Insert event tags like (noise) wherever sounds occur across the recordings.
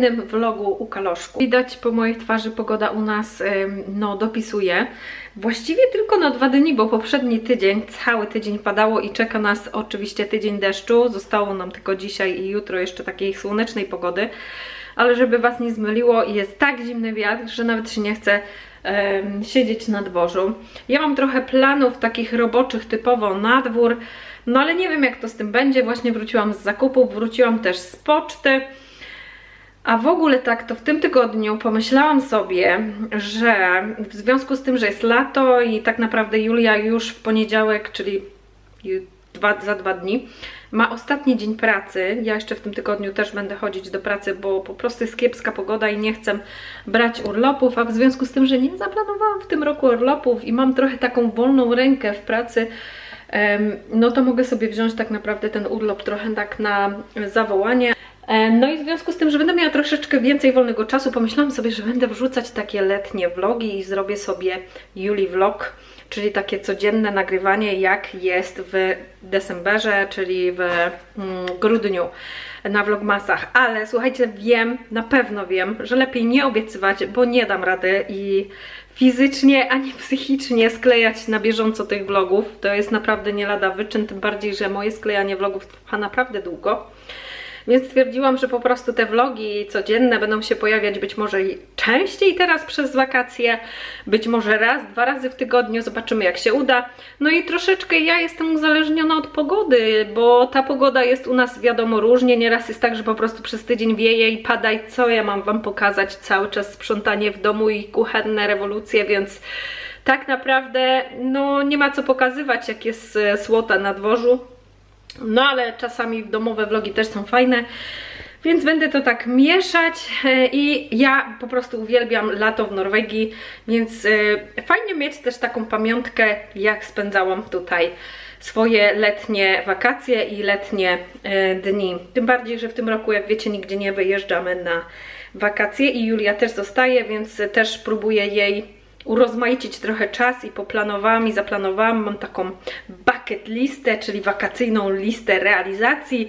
kolejnym vlogu u Kaloszku. Widać po mojej twarzy pogoda u nas no dopisuje. Właściwie tylko na dwa dni, bo poprzedni tydzień, cały tydzień padało i czeka nas oczywiście tydzień deszczu. Zostało nam tylko dzisiaj i jutro jeszcze takiej słonecznej pogody. Ale żeby Was nie zmyliło, jest tak zimny wiatr, że nawet się nie chce siedzieć na dworzu. Ja mam trochę planów takich roboczych typowo na dwór, no ale nie wiem jak to z tym będzie. Właśnie wróciłam z zakupów, wróciłam też z poczty. A w ogóle tak, to w tym tygodniu pomyślałam sobie, że w związku z tym, że jest lato i tak naprawdę Julia już w poniedziałek, czyli dwa, za dwa dni, ma ostatni dzień pracy. Ja jeszcze w tym tygodniu też będę chodzić do pracy, bo po prostu jest kiepska pogoda i nie chcę brać urlopów, a w związku z tym, że nie zaplanowałam w tym roku urlopów i mam trochę taką wolną rękę w pracy, no to mogę sobie wziąć tak naprawdę ten urlop trochę tak na zawołanie. E, No i w związku z tym, że będę miała troszeczkę więcej wolnego czasu, pomyślałam sobie, że będę wrzucać takie letnie vlogi i zrobię sobie Juli vlog, czyli takie codzienne nagrywanie, jak jest w decemberze, czyli w mm, grudniu na vlogmasach. Ale słuchajcie, wiem, na pewno wiem, że lepiej nie obiecywać, bo nie dam rady i fizycznie ani psychicznie sklejać na bieżąco tych vlogów. To jest naprawdę nie lada wyczyn, tym bardziej, że moje sklejanie vlogów trwa naprawdę długo. Więc stwierdziłam, że po prostu te vlogi codzienne będą się pojawiać być może częściej teraz przez wakacje, być może raz, dwa razy w tygodniu, zobaczymy jak się uda. No i troszeczkę ja jestem uzależniona od pogody, bo ta pogoda jest u nas wiadomo różnie. Nieraz jest tak, że po prostu przez tydzień wieje i pada i co ja mam Wam pokazać? Cały czas sprzątanie w domu i kuchenne rewolucje, więc tak naprawdę no nie ma co pokazywać jak jest e, słota na dworzu. No ale czasami domowe vlogi też są fajne. Więc będę to tak mieszać e, i ja po prostu uwielbiam lato w Norwegii, więc e, fajnie mieć też taką pamiątkę, jak spędzałam tutaj swoje letnie wakacje i letnie e, dni. Tym bardziej, że w tym roku, jak wiecie, nigdzie nie wyjeżdżamy na wakacje i Julia też zostaje, więc też próbuję jej urozmaicić trochę czas i poplanowałam i zaplanowałam, mam taką bucket listę, czyli wakacyjną listę realizacji.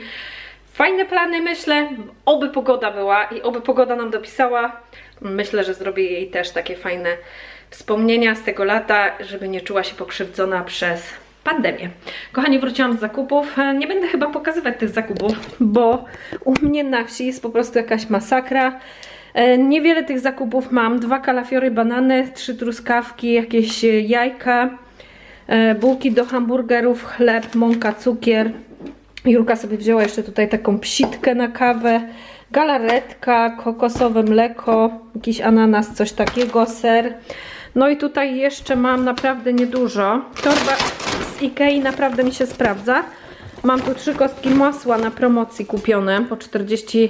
Fajne plany myślę, oby pogoda była i oby pogoda nam dopisała. Myślę, że zrobię jej też takie fajne wspomnienia z tego lata, żeby nie czuła się pokrzywdzona przez pandemię. Kochani, wróciłam z zakupów. Nie będę chyba pokazywać tych zakupów, bo u mnie na wsi jest po prostu jakaś masakra. E, Niewiele tych zakupów mam. Dwa kalafiory, banany, trzy truskawki, jakieś e, jajka, e, bułki do hamburgerów, chleb, mąka, cukier. Julka sobie wzięła jeszcze tutaj taką psitkę na kawę, galaretka, kokosowe mleko, jakiś ananas, coś takiego, ser. No i tutaj jeszcze mam naprawdę niedużo. Torba z Ikei naprawdę mi się sprawdza. Mam tu trzy kostki masła na promocji kupione po 40%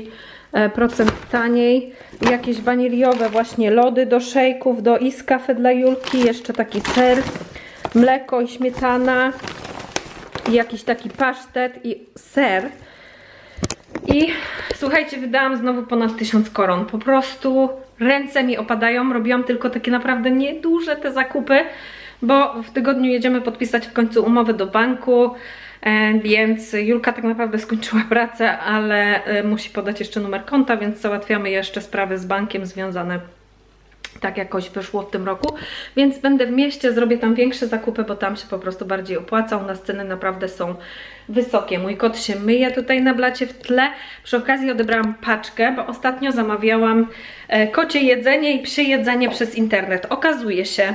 taniej. Jakieś waniliowe właśnie lody do szejków, do iskafe dla Julki. Jeszcze taki ser, mleko i śmietana. Jakiś taki pasztet i ser. I słuchajcie, wydałam znowu ponad 1000 koron. Po prostu ręce mi opadają. Robiłam tylko takie naprawdę nieduże te zakupy, bo w tygodniu jedziemy podpisać w końcu umowę do banku. E, Więc Julka tak naprawdę skończyła pracę, ale e, musi podać jeszcze numer konta, więc załatwiamy jeszcze sprawy z bankiem związane tak jakoś wyszło w tym roku, więc będę w mieście, zrobię tam większe zakupy, bo tam się po prostu bardziej opłaca. U nas ceny naprawdę są wysokie. Mój kot się myje tutaj na blacie w tle. Przy okazji odebrałam paczkę, bo ostatnio zamawiałam e, kocie jedzenie i psie jedzenie przez internet. Okazuje się,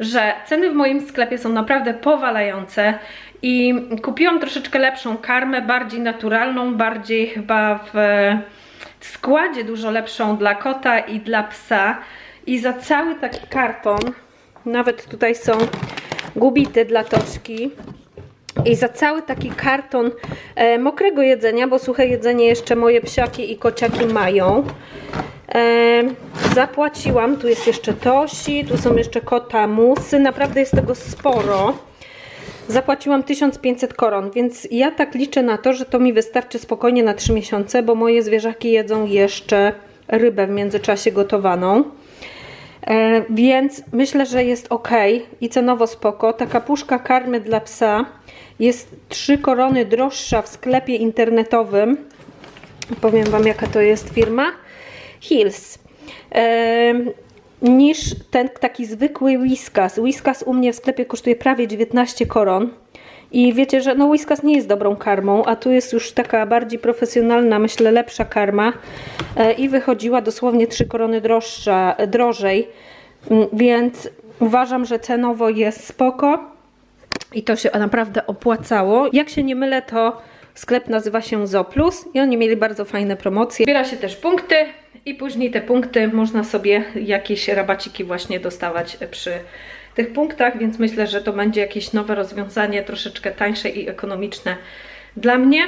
że ceny w moim sklepie są naprawdę powalające i kupiłam troszeczkę lepszą karmę, bardziej naturalną, bardziej chyba w składzie dużo lepszą dla kota i dla psa. I za cały taki karton, nawet tutaj są gubity dla Toszki. I za cały taki karton e, mokrego jedzenia, bo suche jedzenie jeszcze moje psiaki i kociaki mają. E, zapłaciłam, tu jest jeszcze tosi, tu są jeszcze kota musy, naprawdę jest tego sporo. Zapłaciłam 1500 koron, więc ja tak liczę na to, że to mi wystarczy spokojnie na 3 miesiące, bo moje zwierzaki jedzą jeszcze rybę w międzyczasie gotowaną. E, więc myślę, że jest ok i cenowo spoko. Taka puszka karmy dla psa jest 3 korony droższa w sklepie internetowym. Powiem Wam, jaka to jest firma. Hills. E, niż ten taki zwykły Whiskas. Whiskas u mnie w sklepie kosztuje prawie 19 koron. I wiecie, że no Whiskas nie jest dobrą karmą, a tu jest już taka bardziej profesjonalna, myślę lepsza karma e, i wychodziła dosłownie 3 korony droższa, drożej, Mm, więc uważam, że cenowo jest spoko i to się naprawdę opłacało. Jak się nie mylę, to sklep nazywa się Zoplus i oni mieli bardzo fajne promocje. Zbiera się też punkty i później te punkty można sobie jakieś rabaciki właśnie dostawać przy tych punktach, więc myślę, że to będzie jakieś nowe rozwiązanie, troszeczkę tańsze i ekonomiczne dla mnie.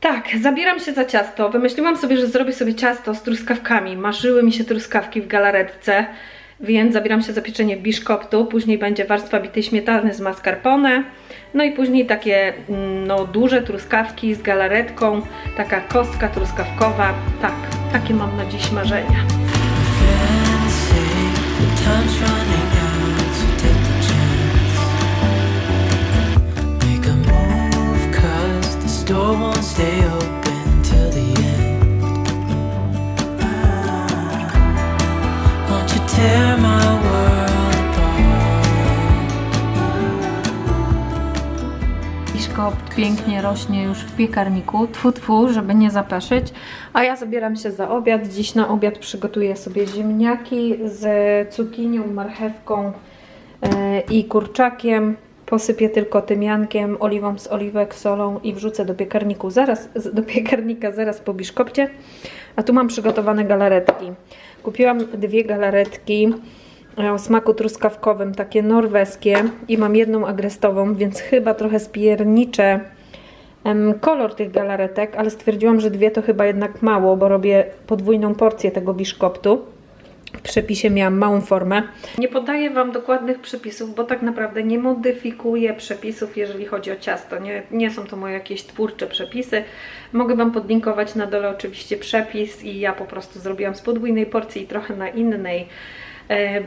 Tak, zabieram się za ciasto. Wymyśliłam sobie, że zrobię sobie ciasto z truskawkami. Marzyły mi się truskawki w galaretce, więc zabieram się za pieczenie biszkoptu. Później będzie warstwa bitej śmietany z mascarpone. No i później takie mm, no, duże truskawki z galaretką, taka kostka truskawkowa. Tak, takie mam na dziś marzenia. Friends say the time's pięknie rośnie już w piekarniku, tfu tfu, żeby nie zapeszyć. A ja zabieram się za obiad. Dziś na obiad przygotuję sobie ziemniaki z cukinią, marchewką e, i kurczakiem. Posypię tylko tymiankiem, oliwą z oliwek, solą i wrzucę do piekarniku zaraz, do piekarnika zaraz po biszkopcie. A tu mam przygotowane galaretki. Kupiłam dwie galaretki o smaku truskawkowym, takie norweskie i mam jedną agrestową, więc chyba trochę spierniczę kolor tych galaretek, ale stwierdziłam, że dwie to chyba jednak mało, bo robię podwójną porcję tego biszkoptu. W przepisie miałam małą formę. Nie podaję Wam dokładnych przepisów, bo tak naprawdę nie modyfikuję przepisów, jeżeli chodzi o ciasto. Nie, nie są to moje jakieś twórcze przepisy. Mogę Wam podlinkować na dole oczywiście przepis i ja po prostu zrobiłam z podwójnej porcji i trochę na innej e,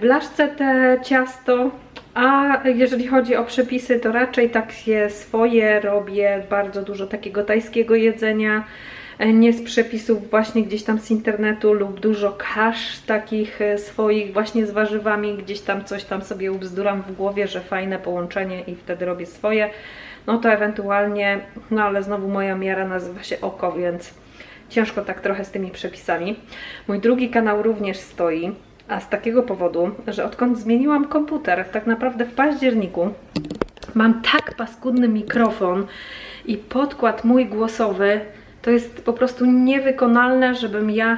blaszce te ciasto. A jeżeli chodzi o przepisy, to raczej takie swoje robię. Bardzo dużo takiego tajskiego jedzenia e, nie z przepisów właśnie gdzieś tam z internetu lub dużo kasz takich e, swoich właśnie z warzywami, gdzieś tam coś tam sobie ubzduram w głowie, że fajne połączenie i wtedy robię swoje. No to ewentualnie, no ale znowu moja miara nazywa się oko, więc ciężko tak trochę z tymi przepisami. Mój drugi kanał również stoi, a z takiego powodu, że odkąd zmieniłam komputer, tak naprawdę w październiku, mam tak paskudny mikrofon i podkład mój głosowy, to jest po prostu niewykonalne, żebym ja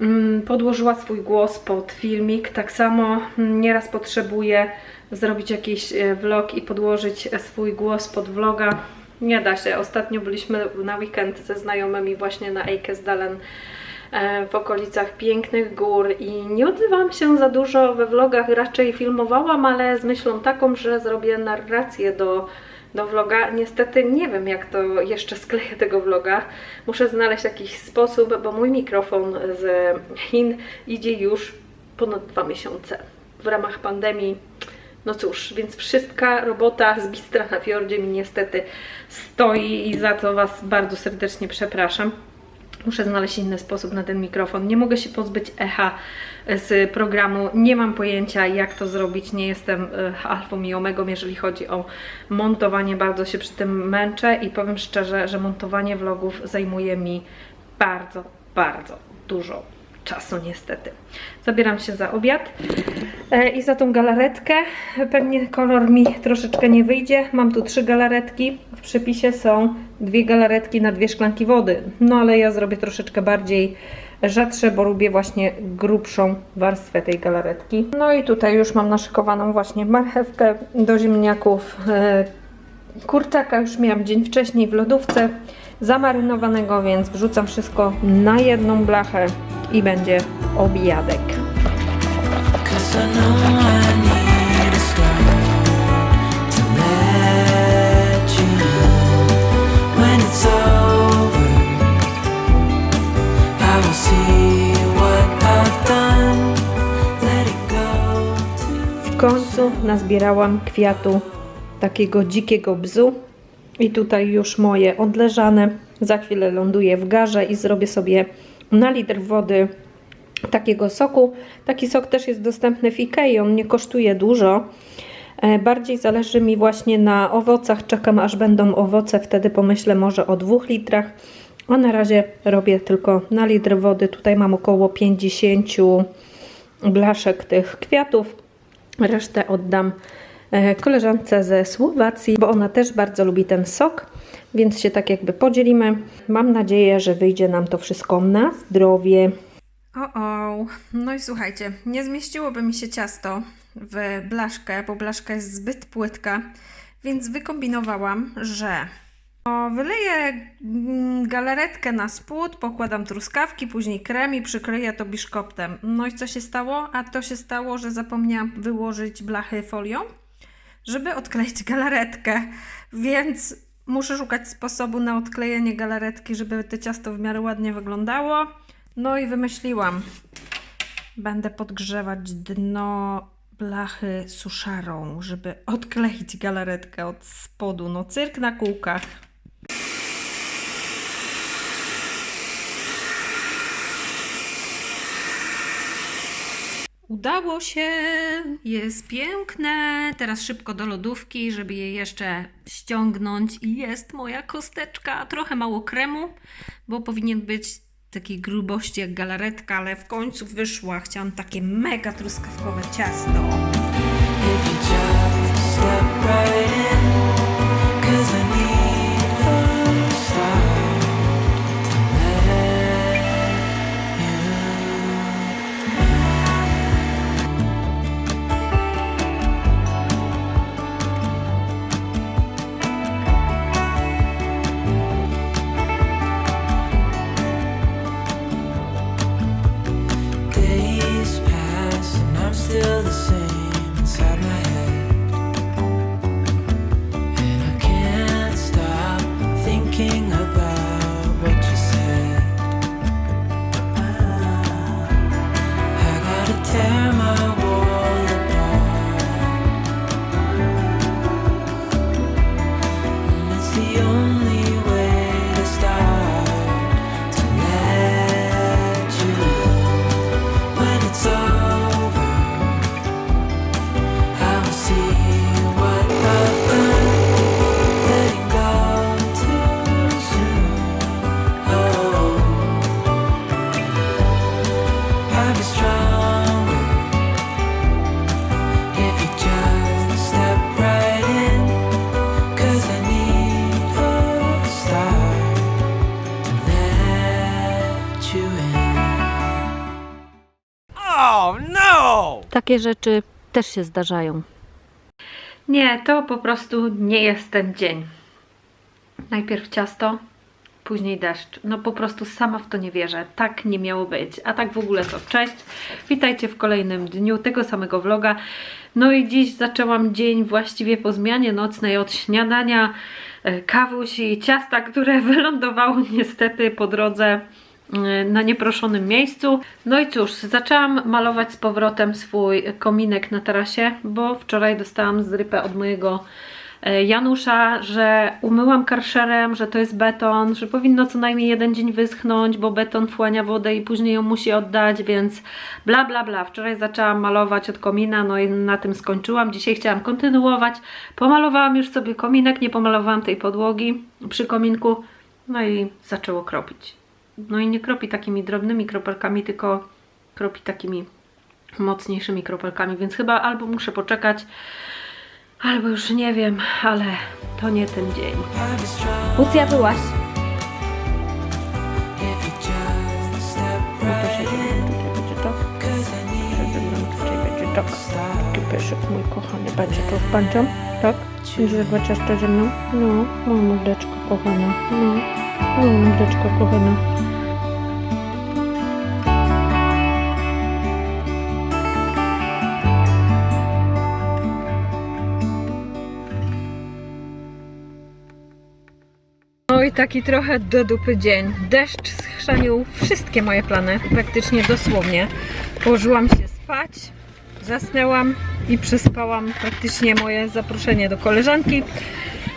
mm, podłożyła swój głos pod filmik. Tak samo mm, nieraz potrzebuję zrobić jakiś e, vlog i podłożyć e, swój głos pod vloga. Nie da się. Ostatnio byliśmy na weekend ze znajomymi właśnie na Eikesdalen e, w okolicach pięknych gór i nie odzywam się za dużo we vlogach, raczej filmowałam, ale z myślą taką, że zrobię narrację do, do vloga. Niestety nie wiem, jak to jeszcze skleję tego vloga. Muszę znaleźć jakiś sposób, bo mój mikrofon z Chin idzie już ponad dwa miesiące w ramach pandemii. No cóż, więc wszystka robota z Bistra na Fiordzie mi niestety stoi i za to Was bardzo serdecznie przepraszam. Muszę znaleźć inny sposób na ten mikrofon. Nie mogę się pozbyć echa z programu. Nie mam pojęcia, jak to zrobić. Nie jestem e, alfą i omegą, jeżeli chodzi o montowanie. Bardzo się przy tym męczę i powiem szczerze, że montowanie vlogów zajmuje mi bardzo, bardzo dużo czasu niestety. Zabieram się za obiad e, i za tą galaretkę. Pewnie kolor mi troszeczkę nie wyjdzie. Mam tu trzy galaretki. W przepisie są dwie galaretki na dwie szklanki wody. No ale ja zrobię troszeczkę bardziej rzadsze, bo lubię właśnie grubszą warstwę tej galaretki. No i tutaj już mam naszykowaną właśnie marchewkę do ziemniaków. e, Kurczaka już miałam dzień wcześniej w lodówce zamarynowanego, więc wrzucam wszystko na jedną blachę i będzie obiadek. W końcu nazbierałam kwiatu takiego dzikiego bzu i tutaj już moje odleżane. Za chwilę ląduję w garze i zrobię sobie na litr wody takiego soku. Taki sok też jest dostępny w Ikei, on nie kosztuje dużo. E, Bardziej zależy mi właśnie na owocach. Czekam aż będą owoce, wtedy pomyślę może o dwóch litrach. A na razie robię tylko na litr wody. Tutaj mam około 50 blaszek tych kwiatów. Resztę oddam koleżance ze Słowacji, bo ona też bardzo lubi ten sok, więc się tak jakby podzielimy. Mam nadzieję, że wyjdzie nam to wszystko na zdrowie. O, o. No i słuchajcie, nie zmieściłoby mi się ciasto w blaszkę, bo blaszka jest zbyt płytka, więc wykombinowałam, że o, wyleję mm, galaretkę na spód, pokładam truskawki, później krem i przykleję to biszkoptem. No i co się stało? A to się stało, że zapomniałam wyłożyć blachy folią, żeby odkleić galaretkę, więc muszę szukać sposobu na odklejenie galaretki, żeby to ciasto w miarę ładnie wyglądało. No i wymyśliłam. Będę podgrzewać dno blachy suszarą, żeby odkleić galaretkę od spodu. No cyrk na kółkach. Udało się, jest piękne. Teraz szybko do lodówki, żeby je jeszcze ściągnąć. I jest moja kosteczka. Trochę mało kremu, bo powinien być takiej grubości jak galaretka, ale w końcu wyszła. Chciałam takie mega truskawkowe ciasto. Takie rzeczy też się zdarzają. Nie, to po prostu nie jest ten dzień. Najpierw ciasto, później deszcz. No po prostu sama w to nie wierzę. Tak nie miało być. A tak w ogóle to cześć. Witajcie w kolejnym dniu tego samego vloga. No i dziś zaczęłam dzień właściwie po zmianie nocnej od śniadania, e, kawusi i ciasta, które (laughs) wylądowało niestety po drodze na nieproszonym miejscu. No i cóż, zaczęłam malować z powrotem swój kominek na tarasie, bo wczoraj dostałam zrypę od mojego e, Janusza, że umyłam karszerem, że to jest beton, że powinno co najmniej jeden dzień wyschnąć, bo beton wchłania wodę i później ją musi oddać, więc bla bla bla. Wczoraj zaczęłam malować od komina, no i na tym skończyłam. Dzisiaj chciałam kontynuować. Pomalowałam już sobie kominek, nie pomalowałam tej podłogi przy kominku, no i zaczęło kropić. No i nie kropi takimi drobnymi kropelkami, tylko kropi takimi mocniejszymi kropelkami, więc chyba albo muszę poczekać, albo już nie wiem, ale to nie ten dzień. Lucja, byłaś. if you just step right in. 'Cause I need a start Pyszek, mój kochany, będzie tu z pancią? Tak? Będzie zagłać jeszcze ze mną? No, o mordeczko kochana, no, o mordeczko kochana. Taki trochę do dupy dzień. Deszcz schrzanił wszystkie moje plany, praktycznie dosłownie. Położyłam się spać, zasnęłam i przespałam praktycznie moje zaproszenie do koleżanki,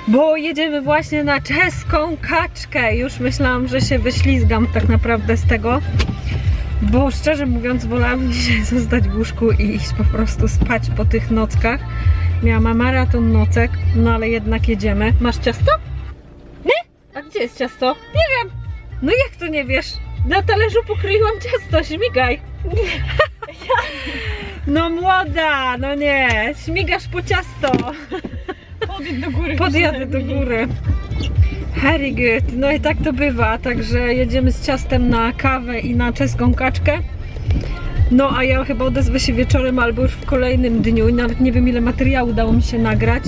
bo jedziemy właśnie na czeską kaczkę. Już myślałam, że się wyślizgam tak naprawdę z tego, bo szczerze mówiąc wolałam (laughs) dzisiaj zostać w łóżku i iść po prostu spać po tych nockach. Miałam maraton nocek, no ale jednak jedziemy. Masz ciasto? Gdzie jest ciasto? Nie wiem. No jak to nie wiesz? Na talerzu pokroiłam ciasto, śmigaj. (laughs) No młoda, no nie, śmigasz po ciasto. Podjedź do góry. (laughs) Podjadę do góry. Very good. No i tak to bywa, także jedziemy z ciastem na kawę i na czeską kaczkę. No a ja chyba odezwę się wieczorem albo już w kolejnym dniu i nawet nie wiem ile materiału udało mi się nagrać.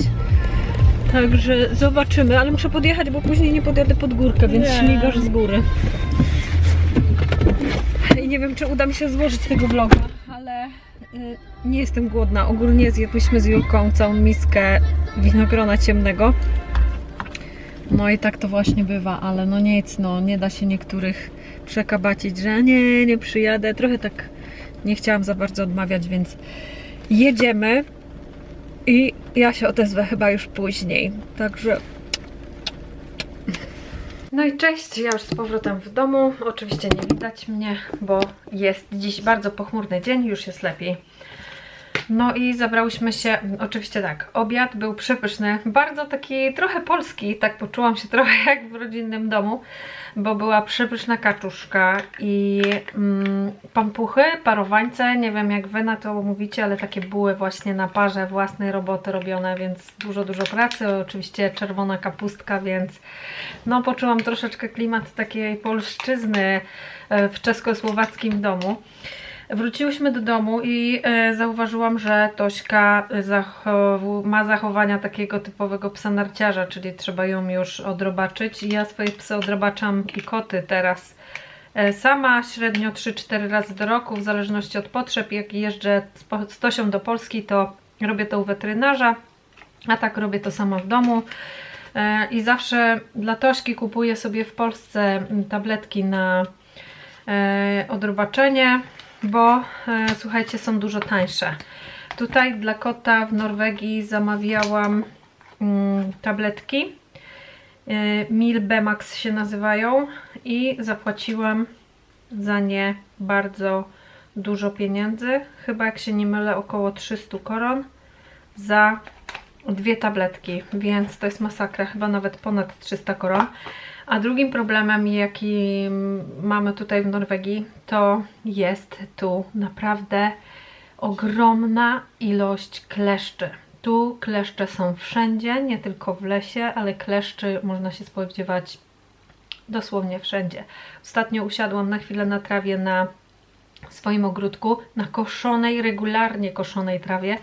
Także zobaczymy, ale muszę podjechać, bo później nie podjadę pod górkę, więc Nie. śmigasz z góry. I nie wiem, czy uda mi się złożyć tego vloga, ale y, nie jestem głodna. Ogólnie zjedłyśmy z Julką całą miskę winogrona ciemnego. No i tak to właśnie bywa, ale no nic, no nie da się niektórych przekabacić, że nie, nie przyjadę. Trochę tak nie chciałam za bardzo odmawiać, więc jedziemy i ja się odezwę chyba już później. Także no i cześć, ja już z powrotem w domu. Oczywiście nie widać mnie, bo jest dziś bardzo pochmurny dzień, już jest lepiej. No i zabrałyśmy się, oczywiście tak, obiad był przepyszny, bardzo taki trochę polski, tak poczułam się (laughs) trochę jak w rodzinnym domu, bo była przepyszna kaczuszka i mm, pampuchy, parowańce, nie wiem jak wy na to mówicie, ale takie były właśnie na parze własnej roboty robione, więc dużo, dużo pracy, oczywiście czerwona kapustka, więc no poczułam troszeczkę klimat takiej polszczyzny e, w czesko-słowackim domu. Wróciłyśmy do domu i e, zauważyłam, że Tośka zachow- ma zachowania takiego typowego psa narciarza, czyli trzeba ją już odrobaczyć. I ja swoje psy odrobaczam i koty teraz. E, Sama średnio 3-4 razy do roku, w zależności od potrzeb. Jak jeżdżę z z Tosią do Polski, to robię to u weterynarza, a tak robię to sama w domu. E, I zawsze dla Tośki kupuję sobie w Polsce tabletki na e, odrobaczenie, bo e, słuchajcie, są dużo tańsze. Tutaj dla kota w Norwegii zamawiałam mm, tabletki. E, Mil Bemax się nazywają i zapłaciłam za nie bardzo dużo pieniędzy. Chyba jak się nie mylę około 300 koron za dwie tabletki, więc to jest masakra, chyba nawet ponad 300 koron. A drugim problemem, jaki mamy tutaj w Norwegii, to jest tu naprawdę ogromna ilość kleszczy. Tu kleszcze są wszędzie, nie tylko w lesie, ale kleszczy można się spodziewać dosłownie wszędzie. Ostatnio usiadłam na chwilę na trawie na swoim ogródku, na koszonej, regularnie koszonej trawie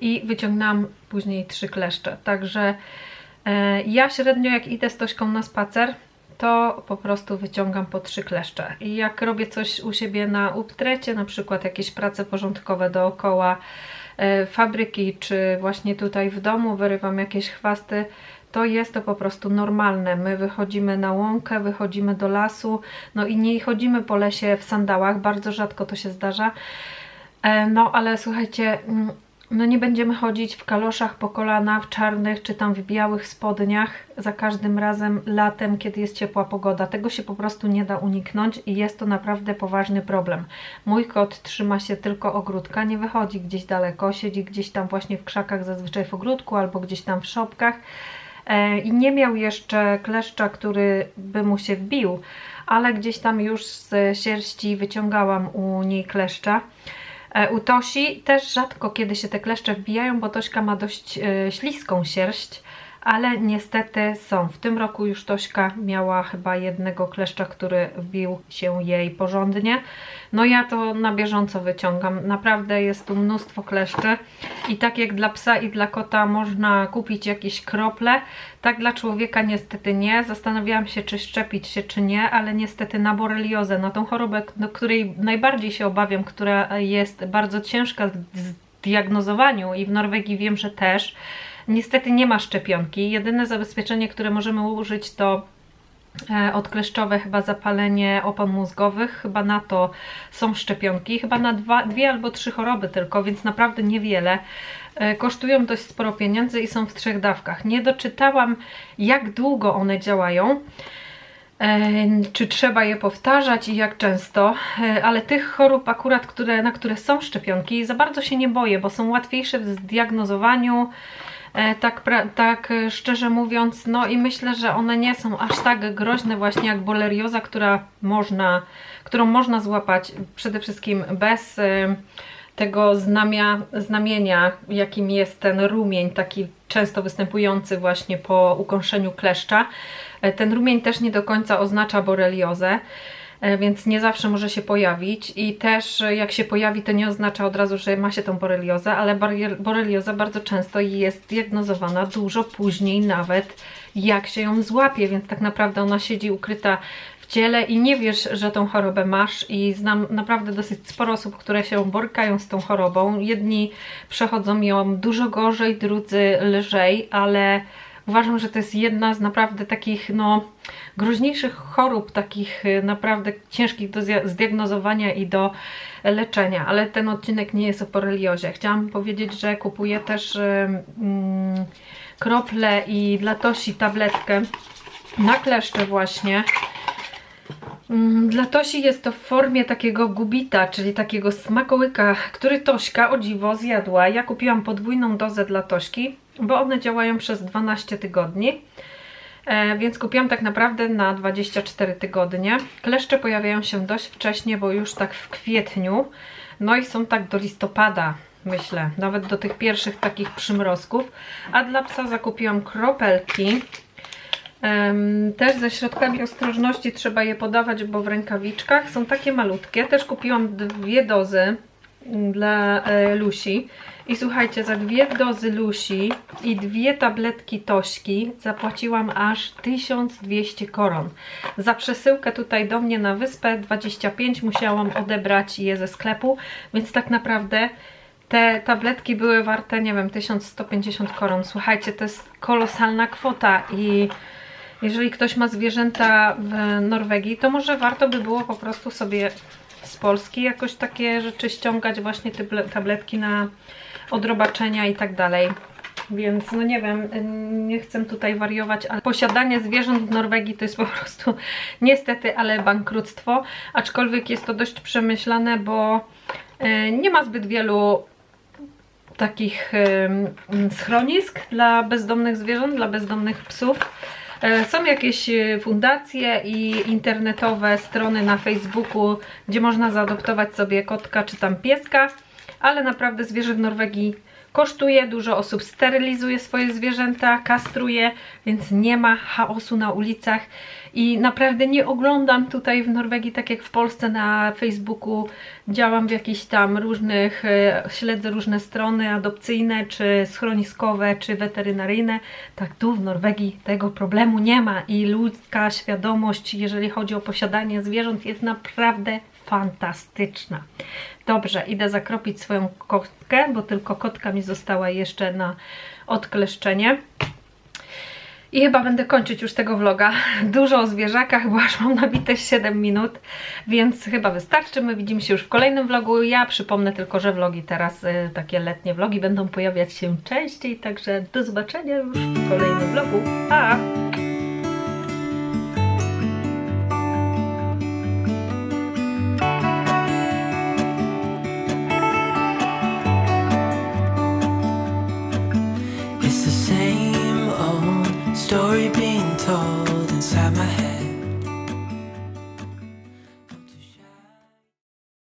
i wyciągnęłam później trzy kleszcze. Także ja średnio jak idę z Tośką na spacer, to po prostu wyciągam po trzy kleszcze. I jak robię coś u siebie na uptrecie, na przykład jakieś prace porządkowe dookoła e, fabryki, czy właśnie tutaj w domu wyrywam jakieś chwasty, to jest to po prostu normalne. My wychodzimy na łąkę, wychodzimy do lasu, no i nie chodzimy po lesie w sandałach, bardzo rzadko to się zdarza. E, No ale słuchajcie, mm, no nie będziemy chodzić w kaloszach po kolana, w czarnych czy tam w białych spodniach za każdym razem latem, kiedy jest ciepła pogoda. Tego się po prostu nie da uniknąć i jest to naprawdę poważny problem. Mój kot trzyma się tylko ogródka, nie wychodzi gdzieś daleko, siedzi gdzieś tam właśnie w krzakach, zazwyczaj w ogródku albo gdzieś tam w szopkach. E, I nie miał jeszcze kleszcza, który by mu się wbił, ale gdzieś tam już z sierści wyciągałam u niej kleszcza. E, U Tosi też rzadko kiedy się te kleszcze wbijają, bo Tośka ma dość e, śliską sierść, ale niestety są. W tym roku już Tośka miała chyba jednego kleszcza, który wbił się jej porządnie. No ja to na bieżąco wyciągam. Naprawdę jest tu mnóstwo kleszczy i tak jak dla psa i dla kota można kupić jakieś krople, tak dla człowieka niestety nie. Zastanawiałam się, czy szczepić się, czy nie, ale niestety na boreliozę, na tą chorobę, której najbardziej się obawiam, która jest bardzo ciężka w zdiagnozowaniu i w Norwegii wiem, że też. Niestety nie ma szczepionki. Jedyne zabezpieczenie, które możemy użyć to e, odkleszczowe, chyba zapalenie opon mózgowych, chyba na to są szczepionki, chyba na dwa, dwie albo trzy choroby tylko, więc naprawdę niewiele. E, Kosztują dość sporo pieniędzy i są w trzech dawkach. Nie doczytałam, jak długo one działają. E, czy trzeba je powtarzać i jak często, ale tych chorób akurat, które, na które są szczepionki, za bardzo się nie boję, bo są łatwiejsze w zdiagnozowaniu, tak, pra- tak e, szczerze mówiąc, no i myślę, że one nie są aż tak groźne właśnie jak bolerioza, która można, którą można złapać przede wszystkim bez e, tego znamia, znamienia, jakim jest ten rumień, taki często występujący właśnie po ukąszeniu kleszcza. E, Ten rumień też nie do końca oznacza boreliozę, e, więc nie zawsze może się pojawić i też e, jak się pojawi, to nie oznacza od razu, że ma się tą boreliozę, ale borelioza bardzo często jest diagnozowana dużo później nawet jak się ją złapie, więc tak naprawdę ona siedzi ukryta w ciele i nie wiesz, że tą chorobę masz i znam naprawdę dosyć sporo osób, które się borykają z tą chorobą. Jedni przechodzą ją dużo gorzej, drudzy lżej, ale uważam, że to jest jedna z naprawdę takich no groźniejszych chorób, takich y, naprawdę ciężkich do zdiagnozowania i do leczenia, ale ten odcinek nie jest o boreliozie. Chciałam powiedzieć, że kupuję też ym, mm, krople i dla Tosi tabletkę na kleszcze właśnie. Mm, Dla Tosi jest to w formie takiego gubita, czyli takiego smakołyka, który Tośka o dziwo zjadła. Ja kupiłam podwójną dozę dla Tośki, bo one działają przez 12 tygodni. E, więc kupiłam tak naprawdę na 24 tygodnie. Kleszcze pojawiają się dość wcześnie, bo już tak w kwietniu. No i są tak do listopada, myślę, nawet do tych pierwszych takich przymrozków. A dla psa zakupiłam kropelki. Też ze środkami ostrożności trzeba je podawać, bo w rękawiczkach są takie malutkie. Też kupiłam dwie dozy mm, dla e, Lusi. I słuchajcie, za dwie dozy Lusi i dwie tabletki Tośki zapłaciłam aż 1200 koron. Za przesyłkę tutaj do mnie na wyspę 25 musiałam odebrać je ze sklepu, więc tak naprawdę te tabletki były warte, nie wiem, 1150 koron. Słuchajcie, to jest kolosalna kwota i jeżeli ktoś ma zwierzęta w Norwegii, to może warto by było po prostu sobie z Polski jakoś takie rzeczy ściągać, właśnie te ble- tabletki na odrobaczenia i tak dalej. Więc no nie wiem, nie chcę tutaj wariować, ale posiadanie zwierząt w Norwegii to jest po prostu niestety, ale bankructwo. Aczkolwiek jest to dość przemyślane, bo e, nie ma zbyt wielu takich schronisk dla bezdomnych zwierząt, dla bezdomnych psów. E, Są jakieś e, fundacje i internetowe strony na Facebooku, gdzie można zaadoptować sobie kotka czy tam pieska, ale naprawdę zwierzę w Norwegii kosztuje, dużo osób sterylizuje swoje zwierzęta, kastruje, więc nie ma chaosu na ulicach i naprawdę nie oglądam tutaj w Norwegii, tak jak w Polsce na Facebooku, działam w jakichś tam różnych, e, śledzę różne strony adopcyjne, czy schroniskowe, czy weterynaryjne, tak tu w Norwegii tego problemu nie ma i ludzka świadomość, jeżeli chodzi o posiadanie zwierząt jest naprawdę fantastyczna. Dobrze, idę zakropić swoją kotkę, bo tylko kotka mi została jeszcze na odkleszczenie. I chyba będę kończyć już tego vloga. (laughs) Dużo o zwierzakach, bo aż mam nabite 7 minut, więc chyba wystarczy. My widzimy się już w kolejnym vlogu. Ja przypomnę tylko, że vlogi teraz, y, takie letnie vlogi, będą pojawiać się częściej, także do zobaczenia już w kolejnym vlogu. Pa! 서